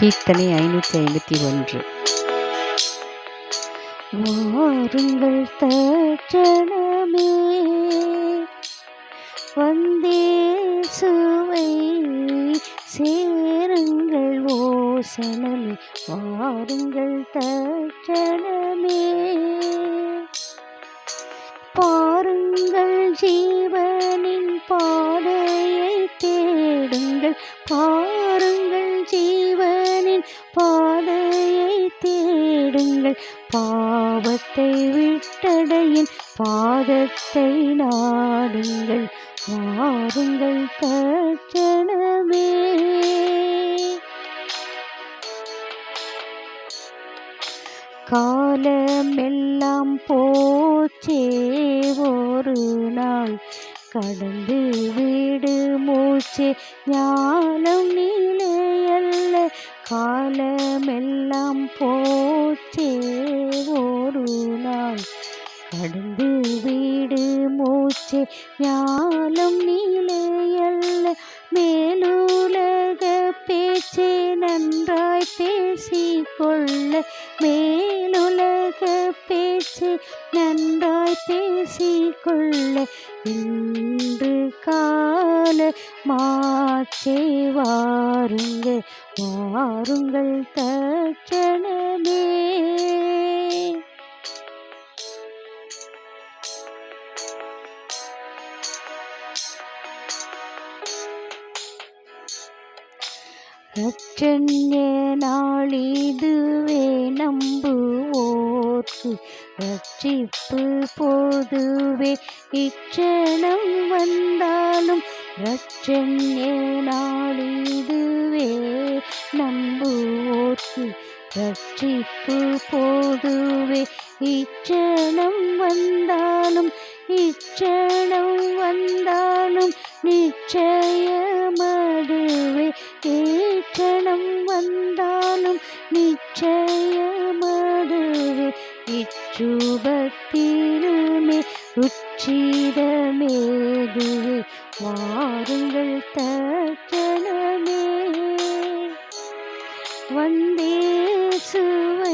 கீர்த்தனை ஐநூற்றி ஐம்பத்தி ஒன்று. வாருங்கள் தட்சணமே வந்தே சுவை சேருங்கள் ஓசனமே. வாருங்கள் தட்சணமே பாருங்கள் ஜீவனின் பாதையை தேடுங்கள். பா பாதையை தேடுங்கள். பாவத்தை விட்டடையின் பாதத்தை நாடுங்கள். மாறுங்கள் தட்சணமே காலமெல்லாம் போச்சே ஒரு நாள். கடந்து வீடு மூச்சே ஞானம் நிலையல்ல. காலமெல்லாம் போச்சே ஒரு நாள். கடந்து வீடு மூச்சே ஞானம் நிலையல்ல மேலுலக பேச்சே நன்றாய் பேசிக்கொள்ள. மேலுலக பேச்சு நன்றாய் பேசிக்கொள்ள. இன்று கால மாச்சே வாருங்க வாருங்கள் தட்சணமே ரட்சண்ய நாளிதுவே நம்புவோர்க்கு ரட்சிப்பு போதுவே. இச்சனம் வந்தாலும் ரட்சண்ய நாளிதுவே நம்புவோர்க்கு ரட்சிப்பு போதுவே. இச்சனம் வந்தாலும் இச்சனம் வந்தாலும் நிச்சய நிச்சயமடுவே இச்சுபத்திலுமே உச்சிதமேதுவே வாருங்கள் தட்சணமே வந்தே சுவை